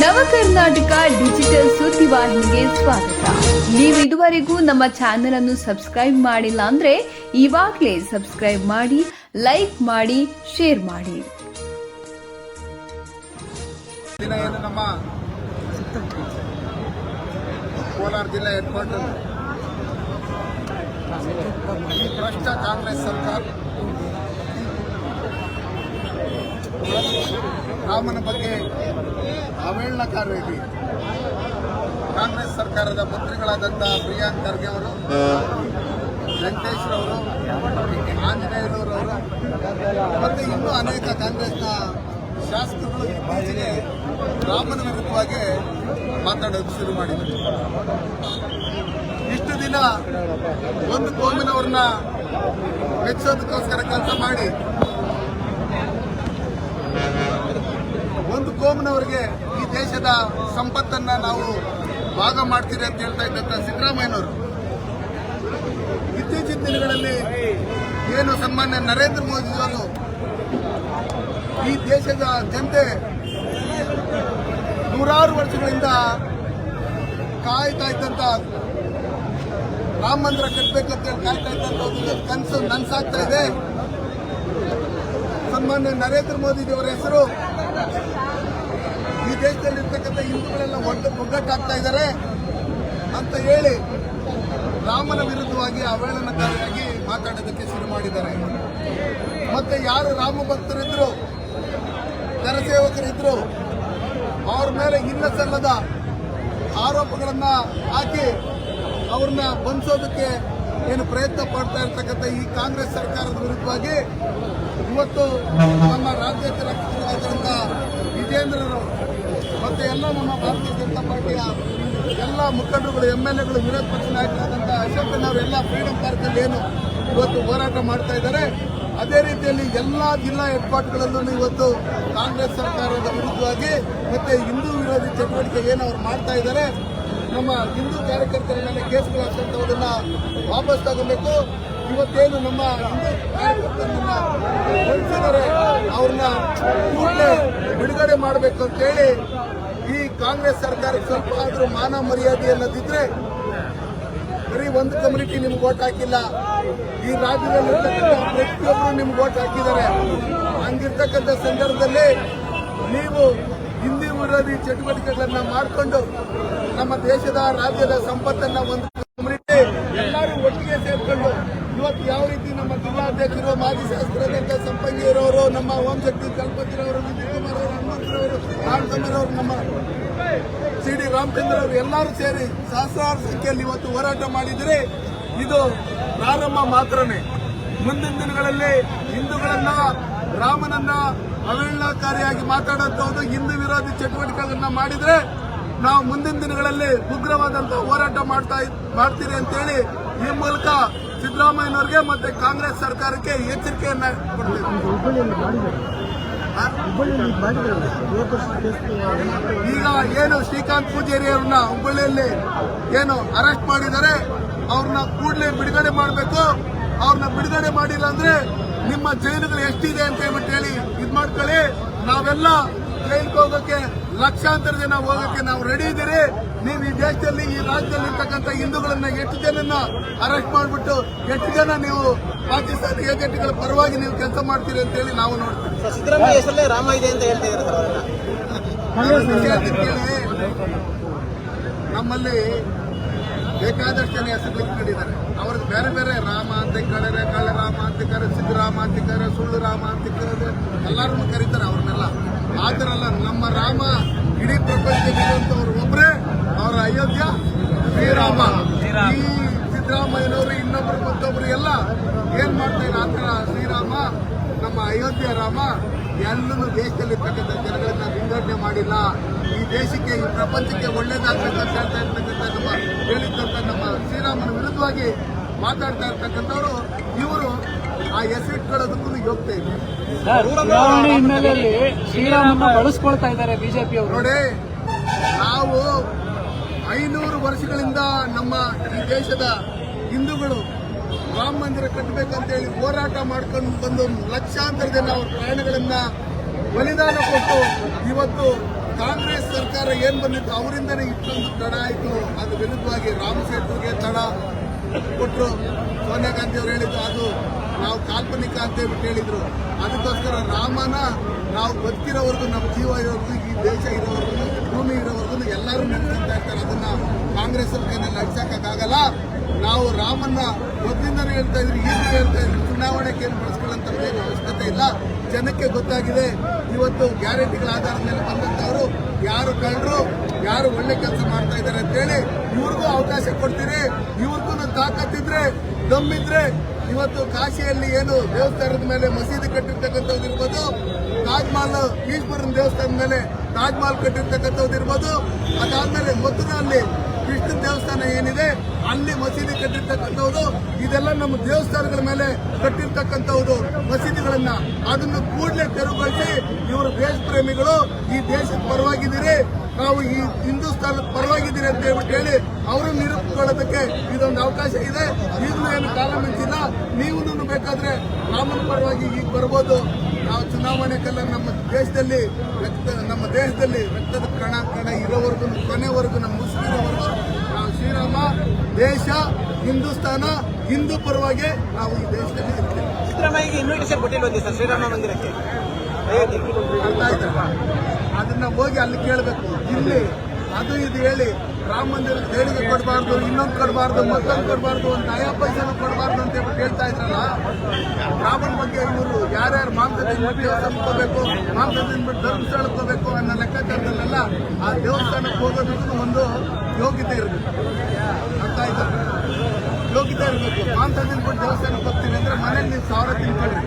ನವ ಕರ್ನಾಟಕ ಡಿಜಿಟಲ್ ಸುದ್ದಿವಾಹಿನಿಗೆ ಸ್ವಾಗತ. ನೀವು ಇದುವರೆಗೂ ನಮ್ಮ ಚಾನೆಲ್ ಅನ್ನು ಸಬ್ಸ್ಕ್ರೈಬ್ ಮಾಡಿಲ್ಲ ಅಂದ್ರೆ ಇವಾಗಲೇ ಸಬ್ಸ್ಕ್ರೈಬ್ ಮಾಡಿ, ಲೈಕ್ ಮಾಡಿ, ಶೇರ್ ಮಾಡಿ. ಕೋಲಾರ ಜಿಲ್ಲಾ ಹೆಡ್ಕ್ವಾರ್ಟರ್? ಭ್ರಷ್ಟ ಕಾಂಗ್ರೆಸ್ ಸರ್ಕಾರ. ರಾಮನ ಬಗ್ಗೆ ಅವಹೇಳನಕಾರವಾಗಿ ಕಾಂಗ್ರೆಸ್ ಸರ್ಕಾರದ ಮಂತ್ರಿಗಳಾದಂಥ ಪ್ರಿಯಾಂಕ್ ಖರ್ಗೆ ಅವರು ವೆಂಕಟೇಶ್ವರವರು ಆಂಜನೇಯರವರು, ಮತ್ತು ಇನ್ನೂ ಅನೇಕ ಕಾಂಗ್ರೆಸ್ನ ಶಾಸಕರು ಇತ್ತೀಚೆಗೆ ರಾಮನ ವಿರುದ್ಧವಾಗಿ ಮಾತಾಡೋದು ಶುರು ಮಾಡಿದರು ಇಷ್ಟು ದಿನ ಒಂದು ಕೋಮಿನವ್ರನ್ನ ಮೆಚ್ಚೋದಕ್ಕೋಸ್ಕರ ಕೆಲಸ ಮಾಡಿ ಒಂದು ಕೋಮಿನವರಿಗೆ ಈ ದೇಶದ ಸಂಪತ್ತನ್ನ ನಾವು ಭಾಗ ಮಾಡ್ತೀರಿ ಅಂತ ಹೇಳ್ತಾ ಇದ್ದಂತ ಸಿದ್ದರಾಮಯ್ಯನವರು. ಇತ್ತೀಚಿನ ದಿನಗಳಲ್ಲಿ ಏನು ಸನ್ಮಾನ್ಯ ನರೇಂದ್ರ ಮೋದಿ ಅವರು ಈ ದೇಶದ ಜನತೆ ನೂರಾರು ವರ್ಷಗಳಿಂದ ಕಾಯ್ತಾ ಇದ್ದಂತ ರಾಮ ಮಂದಿರ ಕಟ್ಟಬೇಕಂತ ಹೇಳಿ ಕಾಯ್ತಾ ಇದ್ದಂತ ಕನಸು ನನ್ಸಾಗ್ತಾ ಇದೆ. ಸನ್ಮಾನ್ಯ ನರೇಂದ್ರ ಮೋದಿಜಿಯವರ ಹೆಸರು ಈ ದೇಶದಲ್ಲಿರ್ತಕ್ಕಂಥ ಹಿಂದೂಗಳೆಲ್ಲ ಒಟ್ಟು ಒಗ್ಗಟ್ಟಾಗ್ತಾ ಇದ್ದಾರೆ ಅಂತ ಹೇಳಿ ರಾಮನ ವಿರುದ್ಧವಾಗಿ ಅವಹೇಳನಕಾರಿಯಾಗಿ ಮಾತಾಡೋದಕ್ಕೆ ಶುರು ಮಾಡಿದ್ದಾರೆ. ಮತ್ತೆ ಯಾರು ರಾಮ ಭಕ್ತರಿದ್ರು ಜನಸೇವಕರಿದ್ರು ಅವ್ರ ಮೇಲೆ ಹಿನ್ನ ಸಲ್ಲದ ಆರೋಪಗಳನ್ನ ಹಾಕಿ ಅವ್ರನ್ನ ಬಂಧಿಸೋದಕ್ಕೆ ಏನು ಪ್ರಯತ್ನ ಪಡ್ತಾ ಇರ್ತಕ್ಕಂಥ ಈ ಕಾಂಗ್ರೆಸ್ ಸರ್ಕಾರದ ವಿರುದ್ಧವಾಗಿ ಇವತ್ತು ನಮ್ಮ ರಾಜ್ಯಾಧ್ಯಕ್ಷರಾಗಿರ್ತಕ್ಕಂಥ ವಿಜೇಂದ್ರರು ಮತ್ತೆ ಎಲ್ಲ ನಮ್ಮ ಭಾರತೀಯ ಜನತಾ ಪಾರ್ಟಿಯ ಎಲ್ಲ ಮುಖಂಡರುಗಳು ಎಂ ಎಲ್ ಎಗಳು, ವಿರೋಧ ಪಕ್ಷ ನಾಯಕರಾದಂತಹ ಅಶೋಕನವರು ಎಲ್ಲ ಫ್ರೀಡಂ ಪಾರ್ಕಲ್ಲಿ ಏನು ಇವತ್ತು ಹೋರಾಟ ಮಾಡ್ತಾ ಇದ್ದಾರೆ. ಅದೇ ರೀತಿಯಲ್ಲಿ ಎಲ್ಲ ಜಿಲ್ಲಾ ಕ್ವಾರ್ಟರ್ಗಳಲ್ಲೂ ಇವತ್ತು ಕಾಂಗ್ರೆಸ್ ಸರ್ಕಾರದ ವಿರುದ್ಧವಾಗಿ ಮತ್ತೆ ಹಿಂದೂ ವಿರೋಧಿ ಚಟುವಟಿಕೆ ಏನು ಅವ್ರು ಮಾಡ್ತಾ ಇದ್ದಾರೆ. ನಮ್ಮ ಹಿಂದೂ ಕಾರ್ಯಕರ್ತರ ಮೇಲೆ ಕೇಸ್ಗಳು ವಾಪಸ್ ತಗೋಬೇಕು ಇವತ್ತೇನು ನಮ್ಮ ಹಿಂದೂ ಅವ್ರನ್ನ ಕೂಡಲೇ ಬಿಡುಗಡೆ ಮಾಡಬೇಕು ಅಂತೇಳಿ ಈ ಕಾಂಗ್ರೆಸ್ ಸರ್ಕಾರಕ್ಕೆ ಸ್ವಲ್ಪ ಆದರೂ ಮಾನ ಮರ್ಯಾದೆ ಅನ್ನೋದಿದ್ರೆ ಬರೀ ಒಂದು ಕಮ್ಯುನಿಟಿ ನಿಮ್ಗೆ ಓಟ್ ಹಾಕಿಲ್ಲ. ಈ ರಾಜ್ಯದಲ್ಲಿ ಪ್ರತಿಯೊಬ್ಬರು ನಿಮ್ಗೆ ಓಟ್ ಹಾಕಿದ್ದಾರೆ. ಹಂಗಿರ್ತಕ್ಕಂಥ ಸಂದರ್ಭದಲ್ಲಿ ನೀವು ಹಿಂದಿ ವಿರೋಧಿ ಚಟುವಟಿಕೆಗಳನ್ನ ಮಾಡಿಕೊಂಡು ನಮ್ಮ ದೇಶದ ರಾಜ್ಯದ ಸಂಪತ್ತನ್ನ ಒಂದು ಕಮ್ಯುನಿಟಿ ಎಲ್ಲರೂ ಒಟ್ಟಿಗೆ ಸೇರ್ಕೊಂಡು ಇವತ್ತು ಯಾವ ರೀತಿ ಜಿಲ್ಲಾಧ್ಯಕ್ಷರು ಮಾಜಿ ಶಾಸಕರಾದಂಥ ಸಂಪಂಗಿಯರವರು ನಮ್ಮ ಕಲ್ಪತಿರವರು ವಿಜಯಕುಮಾರ್ ಅವರು ಹನುಮಂತರವರು ರಾಮಚಂದ್ರವರು ನಮ್ಮ ಸಿ ಡಿ ರಾಮಚಂದ್ರ ಅವರು ಎಲ್ಲರೂ ಸೇರಿ ಸಹಸ್ರಾರು ಸಂಖ್ಯೆಯಲ್ಲಿ ಇವತ್ತು ಹೋರಾಟ ಮಾಡಿದರೆ ಇದು ಪ್ರಾರಂಭ ಮಾತ್ರನೇ. ಮುಂದಿನ ದಿನಗಳಲ್ಲಿ ಹಿಂದೂಗಳನ್ನ, ರಾಮನನ್ನ ಅವಹೇಳನಕಾರಿಯಾಗಿ ಮಾತಾಡುವಂತಹದ್ದು ಹಿಂದೂ ವಿರೋಧಿ ಚಟುವಟಿಕೆಗಳನ್ನ ಮಾಡಿದ್ರೆ ನಾವು ಮುಂದಿನ ದಿನಗಳಲ್ಲಿ ಉಗ್ರವಾದಂತಹ ಹೋರಾಟ ಮಾಡ್ತಾ ಮಾಡ್ತೀರಿ ಅಂತೇಳಿ ಈ ಮೂಲಕ ಸಿದ್ದರಾಮಯ್ಯನವರಿಗೆ ಮತ್ತೆ ಕಾಂಗ್ರೆಸ್ ಸರ್ಕಾರಕ್ಕೆ ಎಚ್ಚರಿಕೆಯನ್ನ? ಈಗ ಏನು ಶ್ರೀಕಾಂತ್ ಪೂಜಾರಿ ಅವ್ರನ್ನ ಹುಬ್ಬಳ್ಳಿಯಲ್ಲಿ ಏನು ಅರೆಸ್ಟ್ ಮಾಡಿದ್ದಾರೆ, ಅವ್ರನ್ನ ಕೂಡಲೇ ಬಿಡುಗಡೆ ಮಾಡಬೇಕು ಅವ್ರನ್ನ ಬಿಡುಗಡೆ ಮಾಡಿಲ್ಲ ಅಂದ್ರೆ ನಿಮ್ಮ ಜೈಲುಗಳು ಎಷ್ಟಿದೆ ಅಂತ ಹೇಳ್ಬಿಟ್ಟು ಹೇಳಿ ಇದ್ ಮಾಡ್ಕೊಳ್ಳಿ ನಾವೆಲ್ಲ ಜೈಲ್ಗೆ ಹೋಗೋಕೆ ಲಕ್ಷಾಂತರ ಜನ ಹೋಗಕ್ಕೆ ನಾವು ರೆಡಿ ಇದ್ದೀರಿ. ನೀವು ಈ ದೇಶದಲ್ಲಿ ಈ ರಾಜ್ಯದಲ್ಲಿ ಇರ್ತಕ್ಕಂಥ ಹಿಂದೂಗಳನ್ನ ಎಷ್ಟು ಜನನ್ನ ಅರೆಸ್ಟ್ ಮಾಡಿಬಿಟ್ಟು ಎಷ್ಟು ಜನ ನೀವು ಪಾಕಿಸ್ತಾನ ಏಜೆಂಟ್ಗಳ ಪರವಾಗಿ ನೀವು ಕೆಲಸ ಮಾಡ್ತೀರಿ ಅಂತ ಹೇಳಿ ನಾವು ನೋಡ್ತೀವಿ. ಸರ್, ಸಿದ್ದರಾಮಯ್ಯ ಹೆಸರಲ್ಲೇ ರಾಮ ಇದೆ ಅಂತ ಕೇಳಿ. ನಮ್ಮಲ್ಲಿ ಬೇಕಾದಷ್ಟು ಜನ ಹೆಸರು ಇಟ್ಕೊಂಡಿದ್ದಾರೆ ಅವ್ರಿಗೆ ಬೇರೆ ಬೇರೆ ರಾಮ ಅಂತ ಕಳೆರೆ ಕಳೆ ರಾಮ ಅಂತ ಕರೆ ಸಿದ್ದರಾಮ ಅಂತ ಕರೆ ಸುಳ್ಳು ರಾಮ ಅಂತ ಕರೆ ಎಲ್ಲರನ್ನು ಕರೀತಾರೆ. ಅವ್ರನ್ನೆಲ್ಲ ಆ ಥರ ಅಲ್ಲ ನಮ್ಮ ರಾಮ ಇಡೀ ಪ್ರಪಂಚದಲ್ಲಿರುವಂತವ್ರು ಒಬ್ಬರೇ ಅವರ ಅಯೋಧ್ಯ ಶ್ರೀರಾಮ. ಈ ಸಿದ್ದರಾಮಯ್ಯನವರು ಇನ್ನೊಬ್ರು ಮತ್ತೊಬ್ರು ಎಲ್ಲ ಏನ್ ಮಾಡ್ತಾ ಇದ್ದಾರೆ? ಆ ಥರ ಶ್ರೀರಾಮ ನಮ್ಮ ಅಯೋಧ್ಯ ರಾಮ ಎಲ್ಲೂ ದೇಶದಲ್ಲಿರ್ತಕ್ಕಂಥ ಜನಗಳನ್ನ ವಿಂಗಡಣೆ ಮಾಡಿಲ್ಲ. ಈ ದೇಶಕ್ಕೆ ಈ ಪ್ರಪಂಚಕ್ಕೆ ಒಳ್ಳೇದಾಗಬೇಕಂತ ಹೇಳ್ತಾ ಇರ್ತಕ್ಕಂಥ ನಮ್ಮ ಹೇಳಿದ್ದಂತ ನಮ್ಮ ಶ್ರೀರಾಮನ ವಿರುದ್ಧವಾಗಿ ಮಾತಾಡ್ತಾ ಇರ್ತಕ್ಕಂಥವ್ರು ಇವರು. ಆ ಹೆಸರಿಟ್ಕೊಳ್ಳೋದಕ್ಕೂ ಯೋಗ್ಯತೆ ಇದೆ. ಚುನಾವಣೆ ಹಿನ್ನೆಲೆಯಲ್ಲಿ ಶ್ರೀರಾಮನ್ನ ಬಳಸ್ಕೊಳ್ತಾ ಇದ್ದಾರೆ ಬಿಜೆಪಿ ಅವರು. ನೋಡಿ ನಾವು ಐನೂರು ವರ್ಷಗಳಿಂದ ನಮ್ಮ ಈ ದೇಶದ ಹಿಂದೂಗಳು ರಾಮ ಮಂದಿರ ಕಟ್ಟಬೇಕಂತ ಹೇಳಿ ಹೋರಾಟ ಮಾಡ್ಕೊಂಡು ಬಂದು ಲಕ್ಷಾಂತರ ಜನ ಅವ್ರ ಪ್ರಾಣಗಳನ್ನ ಬಲಿದಾನ ಕೊಟ್ಟು ಇವತ್ತು ಕಾಂಗ್ರೆಸ್ ಸರ್ಕಾರ ಏನ್ ಬಂದಿತ್ತು ಅವರಿಂದನೇ ಇಷ್ಟೊಂದು ತಡ ಆಯಿತು. ಅದ್ರ ವಿರುದ್ಧವಾಗಿ ರಾಮ್ ಸೇತುಗೆ ತಡ ಕೊಟ್ಟರು ಸೋನಿಯಾ ಗಾಂಧಿ ಅವರು ಹೇಳಿದ್ದು ಅದು ನಾವು ಕಾಲ್ಪನಿಕ ಅಂತ ಹೇಳ್ಬಿಟ್ಟು ಹೇಳಿದ್ರು. ಅದಕ್ಕೋಸ್ಕರ ರಾಮನ ನಾವು ಬದುಕಿರೋವರೆಗೂ, ನಮ್ಮ ಜೀವ ಇರೋವರೆಗೂ, ಈ ದೇಶ ಇರೋವರೆಗೂ, ಭೂಮಿ ಇರೋವರೆಗೂ ಎಲ್ಲರೂ ನೆನೆಸ್ಕೊಂತ ಇರ್ತಾರೆ. ಅದನ್ನ ಕಾಂಗ್ರೆಸ್ ಕೈನಲ್ಲಿ ಅಡ್ಸಕ್ಕಾಗಲ್ಲ ನಾವು ರಾಮನ್ನ ಮೊದಲಿಂದನೂ ಹೇಳ್ತಾ ಇದ್ರಿ ಈಗ ಹೇಳ್ತಾ ಇದ್ರಿ. ಚುನಾವಣೆಗೆ ಏನು ಬಳಸ್ಕೊಳ್ಳೋಂಥ ಏನು ಅವಶ್ಯಕತೆ ಇಲ್ಲ. ಜನಕ್ಕೆ ಗೊತ್ತಾಗಿದೆ, ಇವತ್ತು ಗ್ಯಾರಂಟಿಗಳ ಆಧಾರದ ಮೇಲೆ ಬಂದಂತವರು ಯಾರು ಕಳ್ಳರು, ಯಾರು ಒಳ್ಳೆ ಕೆಲಸ ಮಾಡ್ತಾ ಇದ್ದಾರೆ ಅಂತೇಳಿ ಇವ್ರಿಗೂ ಅವಕಾಶ ಕೊಡ್ತೀರಿ. ಇವ್ರಿಗೂ ತಾಕತ್ತಿದ್ರೆ, ದಮ್ಮಿದ್ರೆ ಇವತ್ತು ಕಾಶಿಯಲ್ಲಿ ಏನು ದೇವಸ್ಥಾನದ ಮೇಲೆ ಮಸೀದಿ ಕಟ್ಟಿರ್ತಕ್ಕಂಥದ್ದು ಇರ್ಬೋದು, ತಾಜ್ ಮಹಲ್, ಈಶ್ವರನ ದೇವಸ್ಥಾನದ ಮೇಲೆ ತಾಜ್ ಮಹಲ್ ಕಟ್ಟಿರ್ತಕ್ಕಂಥದ್ದು ಇರ್ಬೋದು. ಅದಾದ್ಮೇಲೆ ಮಥುರಲ್ಲಿ ಕೃಷ್ಣ ದೇವಸ್ಥಾನ ಏನಿದೆ, ಅಲ್ಲಿ ಮಸೀದಿ ಕಟ್ಟಿರ್ತಕ್ಕಂಥವ್ರು, ಇದೆಲ್ಲ ನಮ್ಮ ದೇವಸ್ಥಾನಗಳ ಮೇಲೆ ಕಟ್ಟಿರ್ತಕ್ಕಂಥವ್ರು ಮಸೀದಿಗಳನ್ನ. ಅದನ್ನು ಕೂಡಲೇ ತೆರವುಗೊಳಿಸಿ ಇವರು ದೇಶ ಪ್ರೇಮಿಗಳು ಈ ದೇಶದ ಪರವಾಗಿದ್ದೀರಿ, ನಾವು ಈ ಹಿಂದೂಸ್ತಾನದ ಪರವಾಗಿದ್ದೀರಿ ಅಂತ ಹೇಳ್ಬಿಟ್ಟು ಹೇಳಿ ಅವರು ನಿರೂಪಿಸ್ಕೊಳ್ಳೋದಕ್ಕೆ ಇದೊಂದು ಅವಕಾಶ ಇದೆ. ಈಗಲೂ ಏನು ಕಾಲ ಮಿಂಚಿಲ್ಲ ನೀವು ಬೇಕಾದ್ರೆ ರಾಮನ ಪರವಾಗಿ ಈಗ ಬರ್ಬೋದು. ನಾವು ಚುನಾವಣೆಗೆಲ್ಲ ನಮ್ಮ ದೇಶದಲ್ಲಿ ನಮ್ಮ ದೇಶದಲ್ಲಿ ರಕ್ತದ ಕಣ ಕಣ ಇರೋವರೆಗೂ ಕೊನೆವರೆಗೂ ನಮ್ಮ ಶ್ರೀರಾಮ ದೇಶ ಹಿಂದೂಸ್ತಾನ ಹಿಂದೂ ಪರವಾಗಿ ನಾವು ಈ ದೇಶದಲ್ಲಿ ಇರ್ತೇವೆ. ಸಿದ್ದರಾಮಯ್ಯಗೆ ಇನ್ವಿಟೇಷನ್ ಕೊಟ್ಟಿಲ್ವಂತೆ ಸರ್? ಶ್ರೀರಾಮ ಮಂದಿರಕ್ಕೆ? ಅದನ್ನ ಹೋಗಿ ಅಲ್ಲಿ ಕೇಳಬೇಕು. ಇಲ್ಲಿ ಅದು ಇದು ಹೇಳಿ ರಾಮ ಮಂದಿರ ದೇಣಿಗೆ ಕೊಡಬಾರ್ದು, ಇನ್ನೊಂದು ಕೊಡಬಾರ್ದು, ಮತ್ತೊಂದು ಕೊಡಬಾರ್ದು ಒಂದು ನಯಾ ಪೈಸೆನೂ ಕೊಡಬಾರ್ದು ಅಂತ ಹೇಳ್ಬಿಟ್ಟು ಹೇಳ್ತಾ ಇದ್ರಲ್ಲ, ರಾಮನ ಬಗ್ಗೆ ಇವರು ಯಾರ್ಯಾರು ಮಾಂಸದಿಂದ ತಿನ್ಬಿಟ್ಟು ಮಾಂಸದಿಂದ ಬಿಟ್ಟು ಧರ್ಮಸ್ಥಳ ಹೋಗ್ಬೇಕು ಅನ್ನೋ ಲೆಕ್ಕಾಚಾರದಲ್ಲೆಲ್ಲ ಆ ದೇವಸ್ಥಾನಕ್ಕೆ ಹೋಗೋದಕ್ಕೂ ಒಂದು ಯೋಗ್ಯತೆ ಇರಬೇಕು. ಅರ್ಥ ಆಯ್ತಾ? ಯೋಗ್ಯತೆ ಇರಬೇಕು. ಮಾಂಸದಿಂದ ಬಿಟ್ಟು ದೇವಸ್ಥಾನಕ್ಕೆ ಹೋಗ್ತೀವಿ ಅಂದ್ರೆ ಮನೇಲಿ ನೀವು ಸಾವಿರ ತಿನ್ಕೊಳ್ಳಿ